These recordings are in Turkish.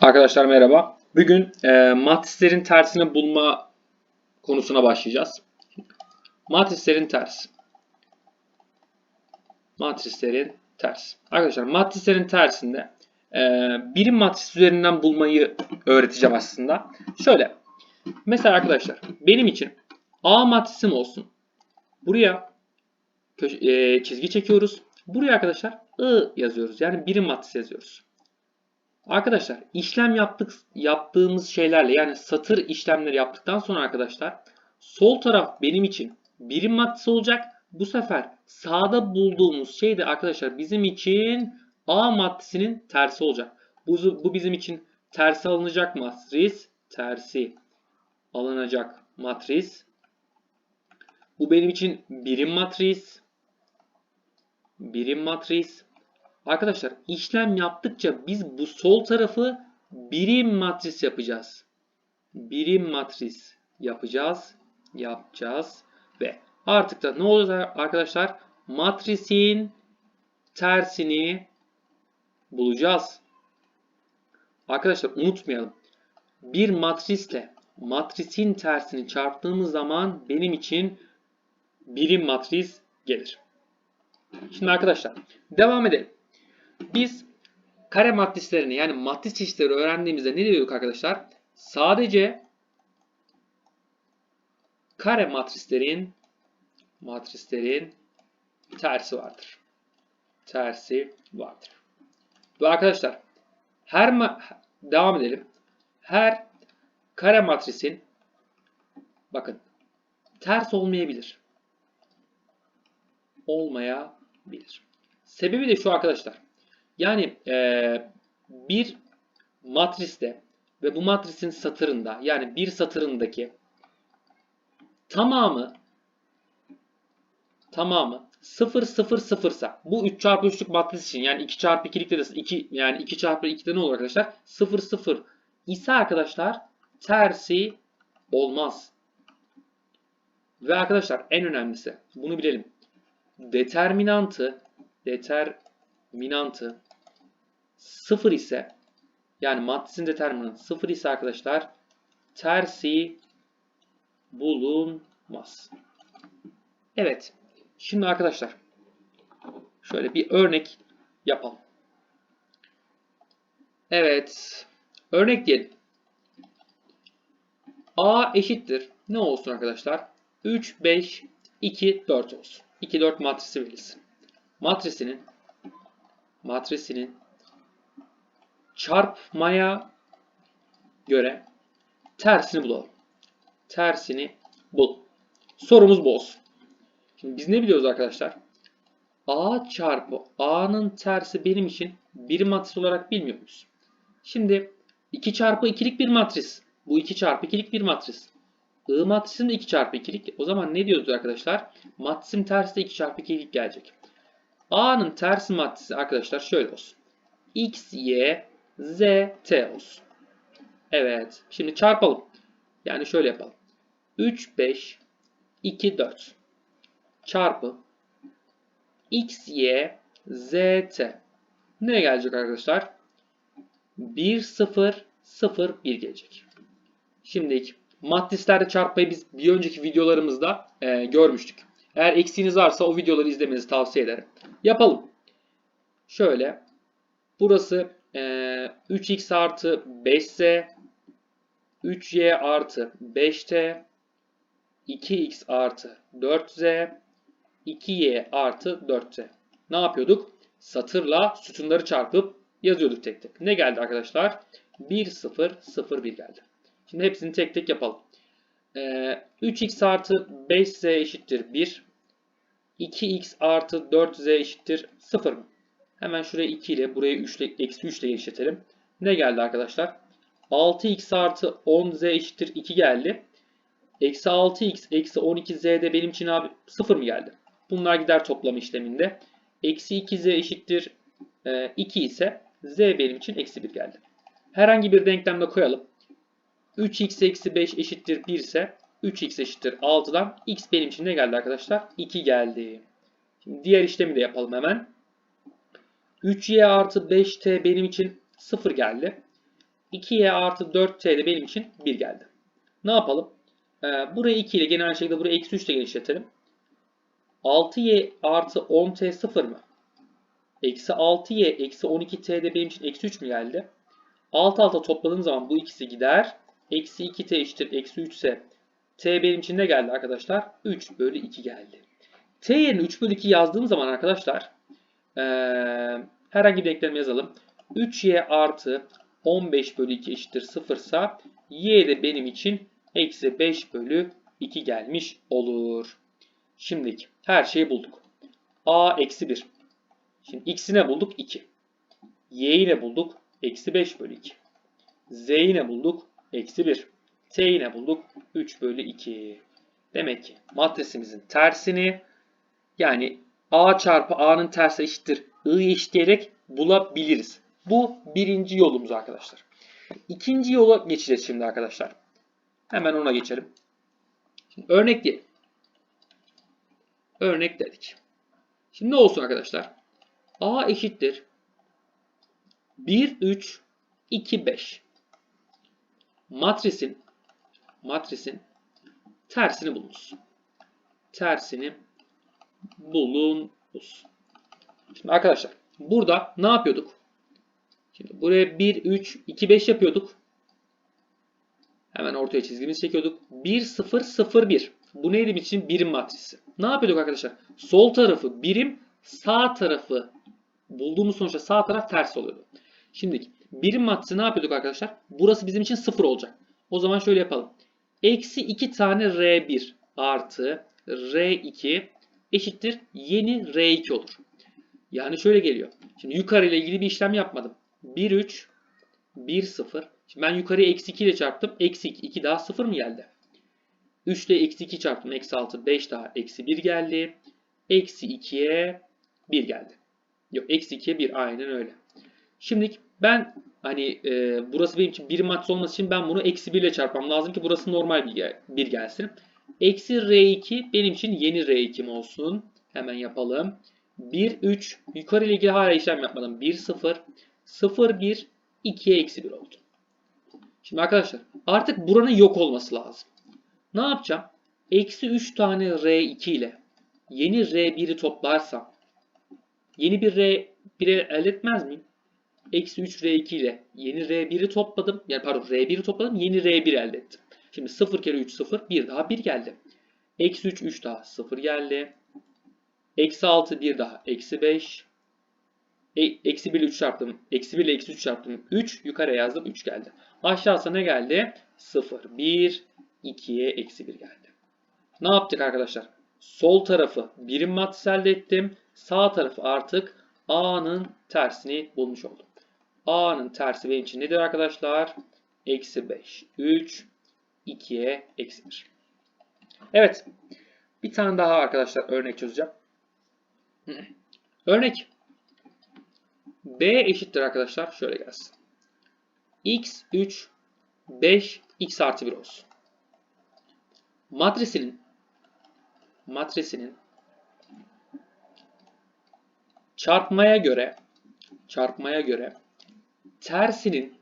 Arkadaşlar merhaba. Bugün e, matrislerin tersini bulma konusuna başlayacağız. Matrislerin tersi. Matrislerin tersi. Arkadaşlar matrislerin tersinde e, birim matris üzerinden bulmayı öğreteceğim aslında. Şöyle. Mesela arkadaşlar benim için A matrisim olsun. Buraya köş- e, çizgi çekiyoruz. Buraya arkadaşlar I yazıyoruz. Yani birim matris yazıyoruz. Arkadaşlar işlem yaptık yaptığımız şeylerle yani satır işlemleri yaptıktan sonra arkadaşlar sol taraf benim için birim matrisi olacak. Bu sefer sağda bulduğumuz şey de arkadaşlar bizim için A matrisinin tersi olacak. Bu, bu bizim için tersi alınacak matris. Tersi alınacak matris. Bu benim için birim matris. Birim matris. Arkadaşlar işlem yaptıkça biz bu sol tarafı birim matris yapacağız. Birim matris yapacağız. Yapacağız. Ve artık da ne olacak arkadaşlar? Matrisin tersini bulacağız. Arkadaşlar unutmayalım. Bir matrisle matrisin tersini çarptığımız zaman benim için birim matris gelir. Şimdi arkadaşlar devam edelim. Biz kare matrislerini yani matris çeşitleri öğrendiğimizde ne diyorduk arkadaşlar? Sadece kare matrislerin matrislerin tersi vardır. Tersi vardır. Ve arkadaşlar her devam edelim. Her kare matrisin bakın ters olmayabilir. Olmayabilir. Sebebi de şu arkadaşlar. Yani e, bir matriste ve bu matrisin satırında yani bir satırındaki tamamı tamamı 0 0 0 ise bu 3 çarpı 3'lük matris için yani 2 çarpı 2'likte de 2 yani 2 çarpı 2'de ne olur arkadaşlar? 0 0 ise arkadaşlar tersi olmaz. Ve arkadaşlar en önemlisi bunu bilelim. Determinantı determinantı 0 ise yani matrisin determinantı 0 ise arkadaşlar tersi bulunmaz. Evet. Şimdi arkadaşlar şöyle bir örnek yapalım. Evet. Örnek diyelim. A eşittir. Ne olsun arkadaşlar? 3, 5, 2, 4 olsun. 2, 4 matrisi verilsin. Matrisinin matrisinin çarpmaya göre tersini bulalım. Tersini bul. Sorumuz bu olsun. Şimdi biz ne biliyoruz arkadaşlar? A çarpı A'nın tersi benim için bir matris olarak bilmiyor muyuz? Şimdi 2 çarpı 2'lik bir matris. Bu 2 çarpı 2'lik bir matris. I matrisinde 2 çarpı 2'lik. O zaman ne diyoruz arkadaşlar? Matrisin tersi de 2 çarpı 2'lik gelecek. A'nın tersi matrisi arkadaşlar şöyle olsun. X, Y, Z, T olsun. Evet. Şimdi çarpalım. Yani şöyle yapalım. 3, 5, 2, 4 çarpı X, Y, Z, T. Ne gelecek arkadaşlar? 1, 0, 0, 1 gelecek. Şimdi matrislerde çarpmayı biz bir önceki videolarımızda e, görmüştük. Eğer eksiğiniz varsa o videoları izlemenizi tavsiye ederim. Yapalım. Şöyle. Burası e, 3x artı 5z 3y artı 5t 2x artı 4z 2y artı 4t. Ne yapıyorduk? Satırla sütunları çarpıp yazıyorduk tek tek. Ne geldi arkadaşlar? 1, 0, 0, 1 geldi. Şimdi hepsini tek tek yapalım. Ee, 3x artı 5z eşittir 1. 2x artı 4z eşittir 0 mı? Hemen şuraya 2 ile buraya 3 ile, eksi 3 ile genişletelim. Ne geldi arkadaşlar? 6x artı 10z eşittir 2 geldi. Eksi 6x eksi 12z de benim için abi 0 mı geldi? Bunlar gider toplama işleminde. Eksi 2z eşittir 2 ise z benim için eksi 1 geldi. Herhangi bir denklemde koyalım. 3x eksi 5 eşittir 1 ise 3x eşittir 6'dan x benim için ne geldi arkadaşlar? 2 geldi. Şimdi diğer işlemi de yapalım hemen. 3y artı 5t benim için 0 geldi. 2y artı 4t de benim için 1 geldi. Ne yapalım? Ee, burayı 2 ile gene aynı şekilde burayı eksi 3 ile genişletelim. 6y artı 10t 0 mı? Eksi 6y eksi 12t de benim için eksi 3 mü geldi? Alt alta topladığım zaman bu ikisi gider. Eksi 2t eşittir eksi 3 ise t benim için ne geldi arkadaşlar? 3 bölü 2 geldi. t yerine 3 bölü 2 yazdığım zaman arkadaşlar ee, herhangi bir denklem yazalım. 3y artı 15 bölü 2 eşittir 0 ise y de benim için eksi 5 bölü 2 gelmiş olur. Şimdiki her şeyi bulduk. a eksi 1. Şimdi x'i ne bulduk? 2. y'yi ne bulduk? Eksi 5 bölü 2. z'yi ne bulduk? Eksi 1. t'yi ne bulduk? 3 bölü 2. Demek ki matrisimizin tersini yani a çarpı a'nın tersi eşittir i'yi eşitleyerek bulabiliriz. Bu birinci yolumuz arkadaşlar. İkinci yola geçeceğiz şimdi arkadaşlar. Hemen ona geçelim. Şimdi örnek diyelim. Örnek dedik. Şimdi ne olsun arkadaşlar? A eşittir 1, 3, 2, 5. Matrisin matrisin tersini bulunuz. Tersini bulunuz. Şimdi arkadaşlar burada ne yapıyorduk? Şimdi buraya 1, 3, 2, 5 yapıyorduk. Hemen ortaya çizgimizi çekiyorduk. 1, 0, 0, 1. Bu neydi için? Birim matrisi. Ne yapıyorduk arkadaşlar? Sol tarafı birim, sağ tarafı bulduğumuz sonuçta sağ taraf ters oluyordu. Şimdi birim matrisi ne yapıyorduk arkadaşlar? Burası bizim için 0 olacak. O zaman şöyle yapalım. Eksi 2 tane R1 artı R2 eşittir yeni R2 olur. Yani şöyle geliyor. Şimdi yukarı ile ilgili bir işlem yapmadım. 1, 3, 1, 0. Şimdi ben yukarıya eksi 2 ile çarptım. Eksi 2, 2 daha 0 mı geldi? 3 ile eksi 2 çarptım. Eksi 6, 5 daha eksi 1 geldi. Eksi 2'ye 1 geldi. Yok eksi 2'ye 1 aynen öyle. Şimdi ben hani e, burası benim için bir matris olması için ben bunu eksi 1 ile çarpmam lazım ki burası normal bir, bir gelsin. Eksi R2 benim için yeni R2'm olsun. Hemen yapalım. 1, 3 yukarı ile ilgili hala işlem yapmadım. 1, 0, 0, 1, 2'ye eksi 1 oldu. Şimdi arkadaşlar artık buranın yok olması lazım. Ne yapacağım? Eksi 3 tane R2 ile yeni R1'i toplarsam yeni bir R1'i elde etmez miyim? Eksi 3 R2 ile yeni R1'i topladım. Yani pardon R1'i topladım. Yeni R1 elde ettim. Şimdi 0 kere 3 0. 1 daha 1 geldi. Eksi 3 3 daha 0 geldi. Eksi 6 1 daha. Eksi 5. E, eksi 1 ile 3 çarptım. Eksi 1 ile eksi 3 çarptım. 3. Yukarı yazdım. 3 geldi. Aşağısı ne geldi? 0 1 2'ye eksi 1 geldi. Ne yaptık arkadaşlar? Sol tarafı birim matris elde ettim. Sağ tarafı artık A'nın tersini bulmuş oldum. A'nın tersi benim için nedir arkadaşlar? Eksi 5. 3. 2'ye eksi 1. Evet. Bir tane daha arkadaşlar örnek çözeceğim. Örnek. B eşittir arkadaşlar. Şöyle gelsin. X 3 5 X artı 1 olsun. Matrisinin matrisinin çarpmaya göre çarpmaya göre tersinin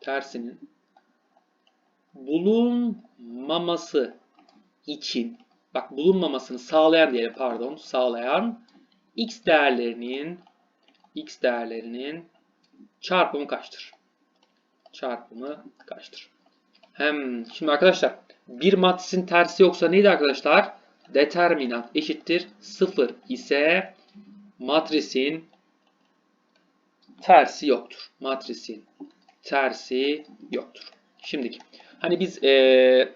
tersinin bulunmaması için bak bulunmamasını sağlayan diyelim pardon sağlayan x değerlerinin x değerlerinin çarpımı kaçtır? Çarpımı kaçtır? Hem şimdi arkadaşlar bir matrisin tersi yoksa neydi arkadaşlar? Determinant eşittir 0 ise matrisin tersi yoktur. Matrisin tersi yoktur. Şimdiki hani biz ee,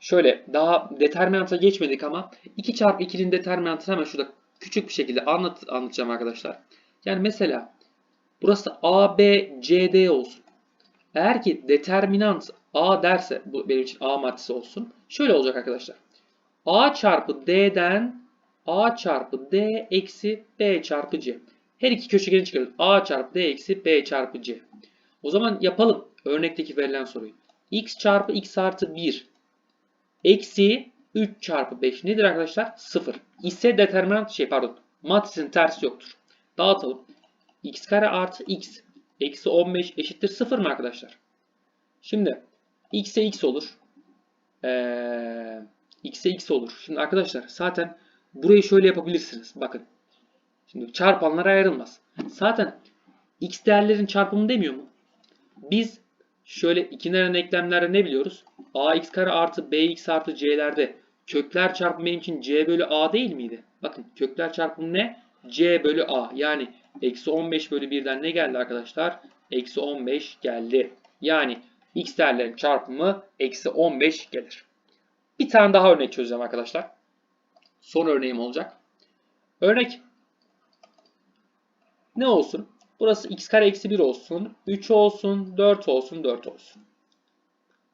şöyle daha determinanta geçmedik ama 2 çarpı 2'nin determinantını hemen şurada küçük bir şekilde anlat, anlatacağım arkadaşlar. Yani mesela burası A, B, C, D olsun. Eğer ki determinant A derse bu benim için A maddesi olsun. Şöyle olacak arkadaşlar. A çarpı D'den A çarpı D eksi B çarpı C. Her iki köşegeni çıkarıyoruz. A çarpı D eksi B çarpı C. O zaman yapalım örnekteki verilen soruyu. X çarpı X artı 1 eksi 3 çarpı 5 nedir arkadaşlar? 0. İse determinant şey pardon matrisin tersi yoktur. Dağıtalım. x kare artı x eksi 15 eşittir 0 mı arkadaşlar? Şimdi x'e x olur. Ee, x'e x olur. Şimdi arkadaşlar zaten burayı şöyle yapabilirsiniz. Bakın. Şimdi çarpanlara ayrılmaz. Zaten x değerlerin çarpımı demiyor mu? Biz şöyle ikinci denklemlerde ne biliyoruz? ax kare artı bx artı c'lerde kökler çarpımı benim için c bölü a değil miydi? Bakın kökler çarpımı ne? c bölü a. Yani eksi 15 bölü 1'den ne geldi arkadaşlar? Eksi 15 geldi. Yani x değerlerin çarpımı eksi 15 gelir. Bir tane daha örnek çözeceğim arkadaşlar. Son örneğim olacak. Örnek ne olsun? Burası x kare eksi 1 olsun. 3 olsun. 4 olsun. 4 olsun.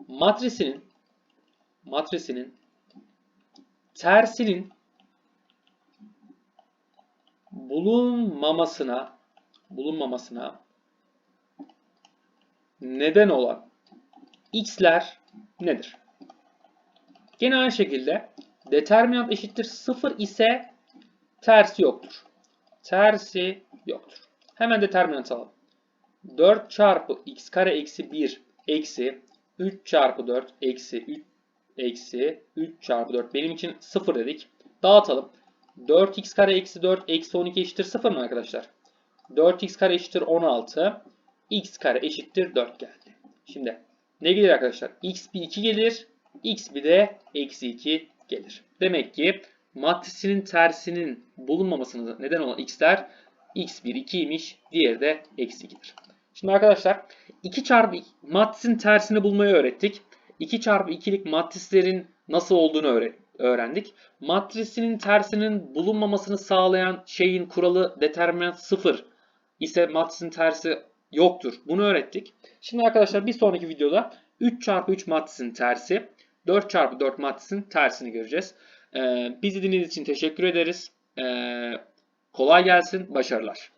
Matrisinin matrisinin tersinin bulunmamasına bulunmamasına neden olan x'ler nedir? Gene aynı şekilde determinant eşittir 0 ise tersi yoktur. Tersi yoktur. Hemen determinant alalım. 4 çarpı x kare eksi 1 eksi 3 çarpı 4 eksi 3 eksi 3 çarpı 4 benim için 0 dedik. Dağıtalım. 4x kare eksi 4 eksi 12 eşittir 0 mı arkadaşlar? 4x kare eşittir 16. x kare eşittir 4 geldi. Şimdi ne gelir arkadaşlar? x bir 2 gelir. x bir de eksi 2 gelir. Demek ki matrisinin tersinin bulunmamasına neden olan x'ler x1 2'ymiş. Diğeri de eksi 2'dir. Şimdi arkadaşlar 2 çarpı matrisin tersini bulmayı öğrettik. 2 çarpı 2'lik matrislerin nasıl olduğunu öğrendik. Matrisinin tersinin bulunmamasını sağlayan şeyin kuralı determinant 0 ise matrisin tersi yoktur. Bunu öğrettik. Şimdi arkadaşlar bir sonraki videoda 3 çarpı 3 matrisin tersi, 4 çarpı 4 matrisin tersini göreceğiz. Ee, bizi dinlediğiniz için teşekkür ederiz. Ee, kolay gelsin, başarılar.